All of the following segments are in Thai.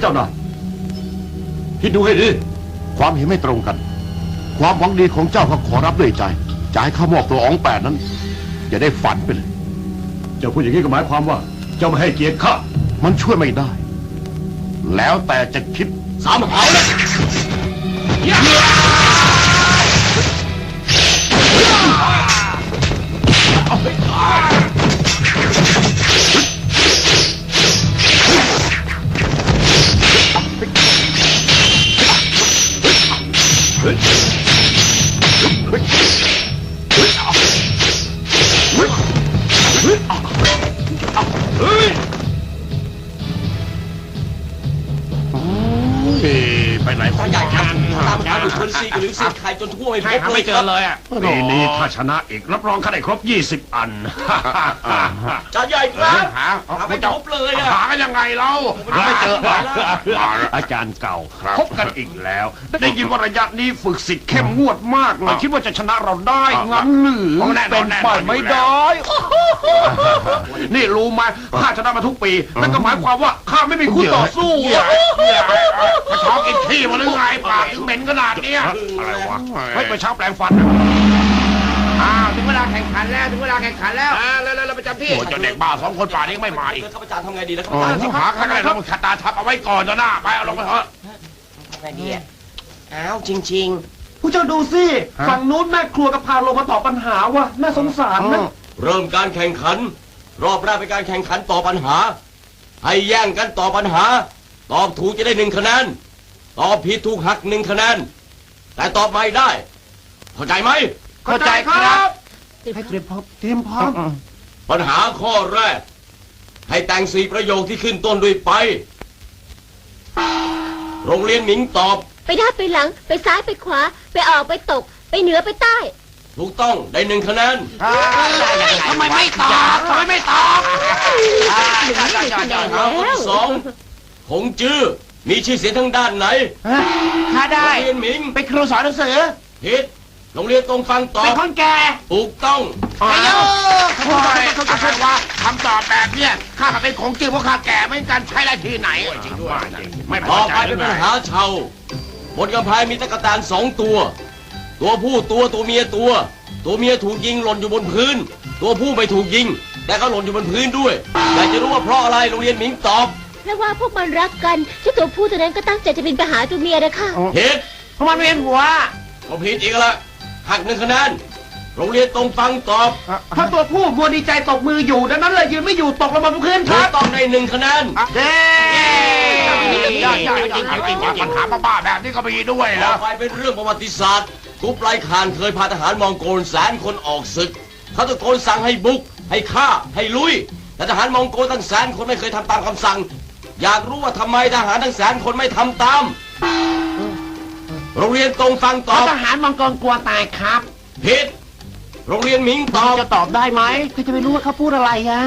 เจ้าได้คิดดูให้ดี ความเห็นไม่ตรงกัน ความหวังดีของเจ้าก็ขอรับด้วยใจจะให้ข้ามอบตัวอ๋องแปดนั้น อย่าได้ฝันไปเลย เจ้าพูดอย่างนี้ก็หมายความว่า เจ้าไม่ให้เกียรติข้า มันช่วยไม่ได้ แล้วแต่จะคิดสามหาเลยไป ไหนตาใหญ่ครับตามหาอยู่คนซีกับหรือซีใครจนทั่วไม่พใช่บหาเลไม่ยเจครัอบเลยอะปีนี้ถ้าชนะอีกรับรองข้าได้ครบ 20 อันจานใหญ่ครับหาหาไม่พบเลยอะหากันยังไงเราหาไม่เจออาจารย์เก่าครับพบกันอีกแล้ว ได้ยินว่าระยะนี้ฝึกสิทธิ์เข้มงวดมากเลยคิดว่าจะชนะเราได้งั้นหรือแน่นเป็อนนแน่นไปอนไม่ได้นี่รู้ไหมข้าชนะมาทุกปีนั่นก็หมายความว่าข้าไม่มีคู่ต่อสู้เหี้ยเหี้ย มาชอกินขี้มาหรือไงปากถึงเหม็นขนาดเนี้ยอะไรวะเฮ้ยไปเช้าแปลงฟันอ้าวถึงเวลาแข่งขันแล้วถึงเวลาแข่งขันแล้วแล้วแล้วประจำที่โอ้เจ้าเด็กบ้าสองคนป่านนี้ไม่มาอีกแล้วครับอาจารย์ทำไงดีแล้วครัอ๋อบอาจารย์ที่หาใครก็ได้ลงชะตาทับเอาไว้ก่อนเถอะนะไปเอาลงไปเถอะทำไงดีอะอ้าวจริงผู้เจ้าดูสิฝั่งนู้นแม่ครัวกับพาลงมาตอบปัญหาว่ะน่าสงสารนะๆเริ่มการแข่งขัน รอบแรกเป็นการแข่งขันต่อบปัญหา ให้แย่งกันตอบปัญหา ตอบถูกจะได้หนึ่งคะแนน ตอบผิดถูกหักหนึ่งคะแนน แต่ตอบไม่ได้ เข้าใจไหม เข้าใจครับ ให้เตรียมพร้อมเตรียมพร้อมปัญหาข้อแรก ให้แต่งสี่ประโยคที่ขึ้นต้นด้วยไป โรงเรียนหมิงตอบ ไปหน้าไปหลัง ไปซ้ายไปขวา ไปออกไปตก ไปเหนือไปใต้ ถูกต้องได้หนึ่งคะแนน ทำไมไม่ตอบทำไมไม่ตอบถามข้อที่สองหงจื้อ มีชื่อเสียงทางด้านไหนถ้าโรได้ งเรียนหมิงเป็นครูสอนหนังสือผิดโรงเรียนตรงฟังตอเป็นบคนแก่ถูกต้องไอ้โย่โอ้ยอะไรวะคำตอบแบบเนี้ยข้าก็เป็นของจริงเพราะข้าแก่ไม่กันใช้ได้ที่ไหนจริงด้วยไม่พต่ออใจไปเป็นเลปัญยหาชาวบนกำแพงมีตะกแตนสองตัว ตัวผู้ตัวตัวเมียตัว ตัวเมียถูกยิงหล่นอยู่บนพื้น ตัวผู้ไม่ถูกยิง แต่ก็หล่นอยู่บนพื้นด้วยอยากจะรู้ว่าเพราะอะไรโรงเรียนหมิงตอบ เพราะว่าพวกมันรักกันเจ้าตัวผู้ตัวนั้นก็ตั้งใจจะบินไปหาตัวเมียนะคะ ผิดเพราะมันเวียนหัวก็ผิดอีกละหักหนึ่งคะแนนโรงเรียนตรงฟังตอบเพราะตัวผู้มัวดีใจตบมืออยู่ดังนั้นเลยยืนไม่อยู่ตกลงมาบนพื้นคถูรักบต้องได้หนึ่งคะแนนเย้ยอดยอดจริงจริงปัญหาบ้าๆแบบนี้ก็มีด้วยต่แล้อวไปเป็นเรื่องประวัติศาสตร์กรุ๊ปไลคานเคยพาทหารมองโกลแสนคนออกศึก เขาตะโกนสั่งให้บุก ให้ฆ่า ให้ลุย แต่ทหารมองโกลตั้งแสนคนไม่เคยทำตามคำสั่ง อยากรู้ว่าทำไมทหารทั้งแสนคนไม่ทำตาม โรงเรียนตรงฟังตอบทหารมังกรกลัวตายครับผิด โรงเรียนหมิงตอบจะตอบได้ไหมก็จะไม่รู้ว่าเขาพูดอะไรอะ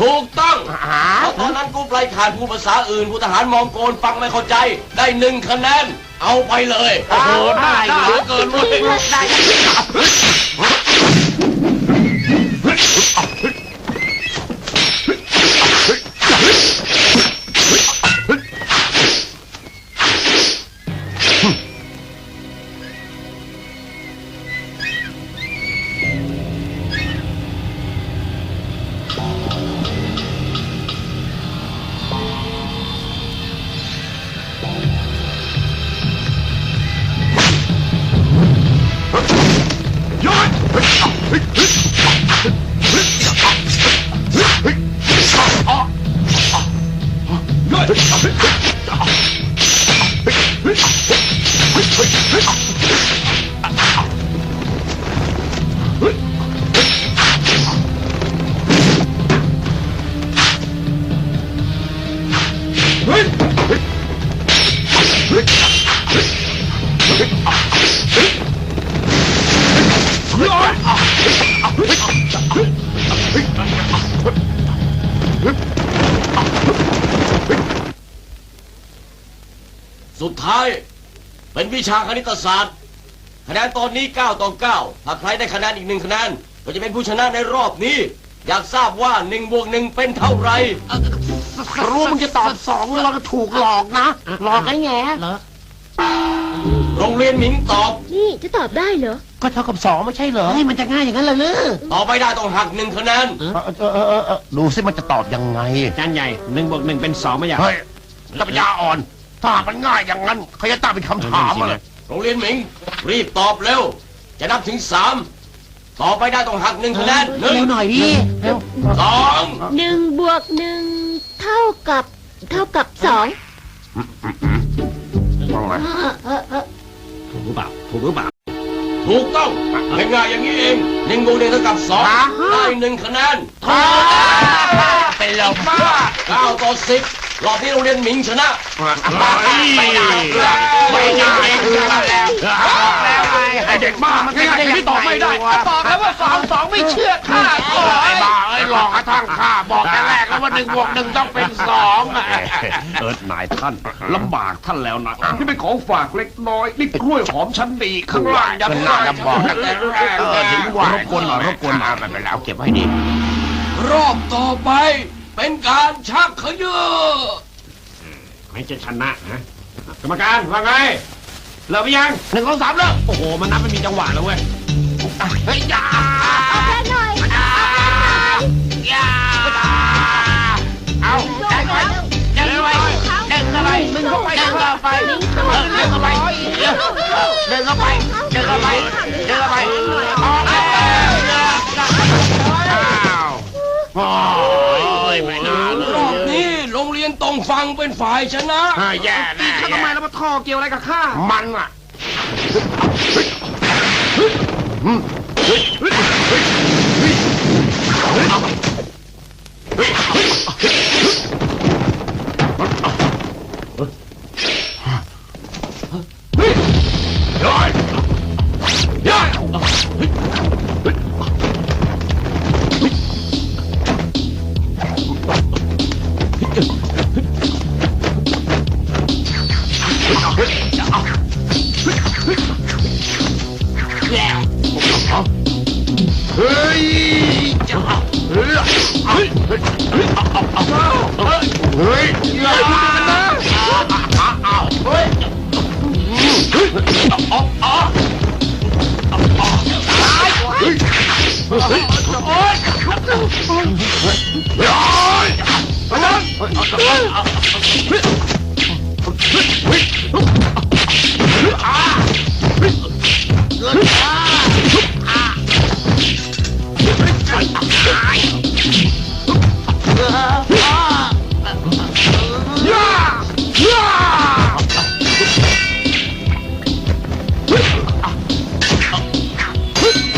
ถูกต้องหาเพราะตอนนั้นกรุ๊ปไลคานพูดภาษาอื่นผู้ทหารมองโกลฟังไม่เข้าใจ ได้หนึ่งคะแนนเอาไปเลย โอ้โหได้เหลือเกินเลยได้ สุดท้าย เป็นวิชาคณิตศาสตร์ คะแนนตอนนี้ 9 ต่อ 9 ถ้าใครได้คะแนนอีกหนึ่งคะแนนก็จะเป็นผู้ชนะในรอบนี้ อยากทราบว่า1บวก1เป็นเท่าไหร่สรู้มึงจะตอบสองเราก็ถูกหลอกนะ หลอกไอ้แง่เหรอ โรงเรียนหมิงตอบ นี่จะตอบได้เหรอ ก็เท่ากับสองไม่ใช่เหรอให้มันจะง่ายอย่างนั้นเลยหรือตอบไม่ได้ต้องหักหนึ่งคะแนนเออเออเออเออดูสิมันจะตอบยังไง จานใหญ่หนึ่งบวกหนึ่งเป็นสองไม่อยาก เฮ้ยตัปัญญาอ่อน ถ้าหากมันง่ายอย่างนั้นเขาจะตั้งเป็นคำถามมาเลยโรงเรียนหมิง รีบตอบเร็ว จะนับถึงสามตอบไม่ได้ต้องหักหนึ่งคะแนนหนึ่งเร็วหน่อยดิเร็วสองหนึ่งบวกหนึ่งเท่ากับ เท่ากับสอง ว่าไง เออเออถูก หรือเปล่าถูกหรือเปล่าถูกต้องง่ายๆอย่างนี้เองหนึ่งบวกหนึ่งเท่ากับสองได้หนึ่งคะแนนเป็นลมเก้าต่อสิบรอบนี้โรงเรียนหมิงชนะไม่ได้ไม่ได้คือแล้วแล้วไงไอเด็กบ้ามันง่ายๆที่ตอบไม่ได้ตอบแล้ วว่าสองสองไม่เชื่อข้าไอ้บ้าไอ้หลอกกระทั่งข้าบอกแต่แรกแล้วว่าหนึ่งบวกหนึ่งต้องเป็นสองเอิร์ดนายท่านลำบากท่านแล้วนะนี่เป็นของฝากเล็กน้อยนี่กล้วยหอมชั้นดีข้างล่างยัมันงน่าได้จะบอกตั้งแต่แรกเลยถึงว่ารบกวนหน่อยรบกวนหน่อยไม่เป็นไรเอาเก็บไว้ดีรอบต่อไปเป็นการชักขยือไม่จะชนะนะกรรมการว่าไงเริ่มหรือยังหนึ่งสองสามเริ่มโอ้โห มันนับไม่มีจังหวะแล้วเว้ย เฮ้ยยาเอาแค่หน่อยยาเอาแจ้งไว้แจ้งไว้เดินเข้าไปมึงเข้าไปเดินเข้าไปเดินเข้าไปเดินเข้าไปเดินเข้าไปเดินเข้าไปออกแล้วอ้าวโอ้ยไม่น่ารอบเลยนี้โรงเรียนตรงฟังเป็นฝ่ายชนะแย่แน่ข้าทำไมแล้วมาท่อเกี่ยวอะไรกับข้ามันอะ 嗯，喂喂喂喂喂。 เฮ้ยจ้าเฮ้ยเฮ้ยเฮ้ยเฮ้ยเฮ้ยเฮ้ย